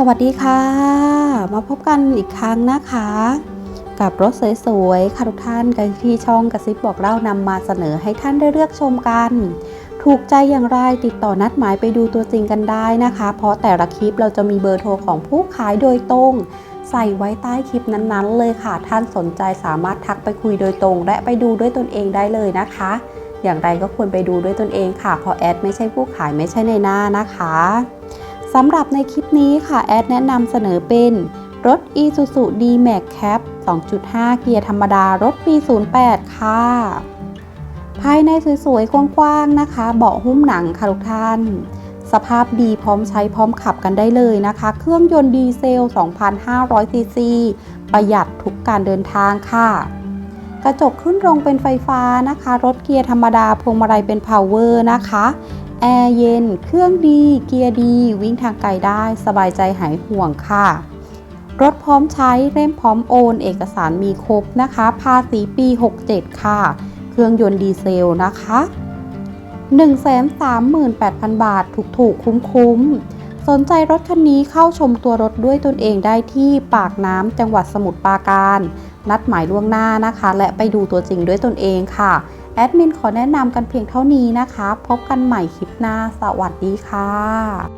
สวัสดีค่ะ มาพบกันอีกครั้งนะคะ กับรถสวยๆค่ะทุกท่านกันที่ช่องกระซิบบอกเล่านำมาเสนอให้ท่านได้เลือกชมกัน ถูกใจอย่างไรติดต่อนัดหมายไปดูตัวจริงกันได้นะคะ เพราะแต่ละคลิปเราจะมีเบอร์โทรของผู้ขายโดยตรง ใส่ไว้ใต้คลิปนั้นๆ เลยค่ะ ท่านสนใจสามารถทักไปคุยโดยตรง และไปดูด้วยตนเองได้เลยนะคะ อย่างไรก็ควรไปดูด้วยตนเองค่ะเพราะแอดไม่ใช่ผู้ขายไม่ใช่ในหน้านะคะ สำหรับในคลิปนี้ค่ะแอดแนะนำเสนอเป็นรถ Isuzu D-Max Cap 2.5 เกียร์ธรรมดารถปี 08 ค่ะ ภายในสวยๆ กว้างๆ นะคะ เบาะหุ้มหนังค่ะทุกท่าน สภาพดีพร้อมใช้พร้อมขับกันได้เลยนะคะ เครื่องยนต์ดีเซล 2,500ซีซีประหยัดทุกการเดินทางค่ะ กระจกขึ้นลงเป็นไฟฟ้านะคะ รถเกียร์ธรรมดาพวงมาลัยเป็นพาวเวอร์นะคะ แอร์เย็น เครื่องดี เกียร์ดี วิ่งทางไกลได้สบายใจหายห่วงค่ะ รถพร้อมใช้เล่มพร้อมโอน เอกสารมีครบนะคะ ภาษีปี 67 ค่ะ เครื่องยนต์ดีเซลนะคะ 138,000 บาทถูกๆคุ้มๆ สนใจรถคันนี้เข้าชมตัวรถด้วยตนเองได้ที่ปากน้ำจังหวัดสมุทรปราการ นัดหมายล่วงหน้านะคะ และไปดูตัวจริงด้วยตนเองค่ะ แอดมินขอแนะนำกันเพียงเท่านี้นะคะ พบกันใหม่คลิปหน้า สวัสดีค่ะ